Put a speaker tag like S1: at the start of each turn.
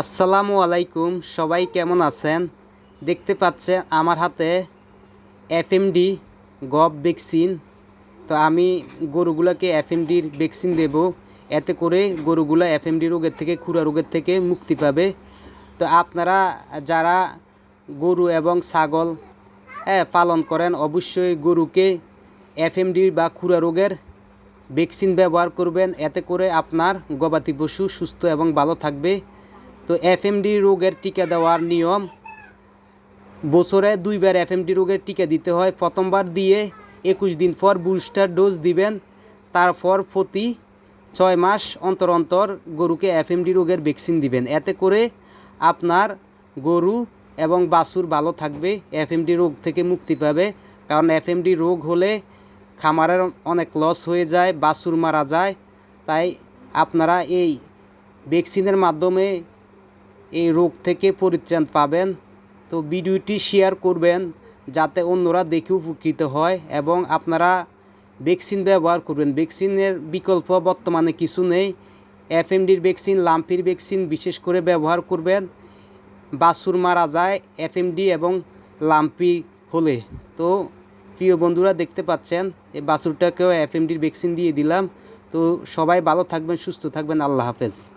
S1: আসসালামু আলাইকুম, সবাই কেমন আছেন? দেখতে পাচ্ছেন আমার হাতে এফএমডি গব ভ্যাকসিন। তো আমি গরুগুলোকে এফএমডির ভ্যাকসিন দেব। এতে করে গরুগুলো এফএমডি রোগের থেকে, খুরা রোগের থেকে মুক্তি পাবে। তো আপনারা যারা গরু এবং ছাগল হ্যাঁ পালন করেন, অবশ্যই গরুকে এফএমডি বা খুরা রোগের ভ্যাকসিন ব্যবহার করবেন। এতে করে আপনার গবাদি পশু সুস্থ এবং ভালো থাকবে। তো এফএমডি রোগের টিকা দেওয়ার নিয়ম, বছরে দুইবার এফএমডি রোগের টিকা দিতে হয়। প্রথমবার দিয়ে একুশ দিন পর বুস্টার ডোজ দিবেন। তারপর প্রতি ছয় মাস অন্তর অন্তর গরুকে এফএমডি রোগের ভ্যাকসিন দিবেন। এতে করে আপনার গরু এবং বাছুর ভালো থাকবে এফএমডি রোগ থেকে মুক্তি পাবে। কারণ এফএমডি রোগ হলে খামারের অনেক লস হয়ে যায়, বাছুর মারা যায়। তাই আপনারা এই ভ্যাকসিনের মাধ্যমে এই রোগ থেকে পরিত্রাণ পাবেন। তো ভিডিওটি শেয়ার করবেন যাতে অন্যরা দেখে উপকৃত হয় এবং আপনারা ভ্যাকসিন ব্যবহার করবেন। ভ্যাকসিনের বিকল্প বর্তমানে কিছু নেই। এফএমডির ভ্যাকসিন লাম্পির ভ্যাকসিন বিশেষ করে ব্যবহার করবেন। বাছুর মারা যায় এফএমডি এবং লাম্পি হলে। তো প্রিয় বন্ধুরা, দেখতে পাচ্ছেন, এই বাছুরটাকেও এফএমডির ভ্যাকসিন দিয়ে দিলাম। তো সবাই ভালো থাকবেন, সুস্থ থাকবেন। আল্লাহ হাফেজ।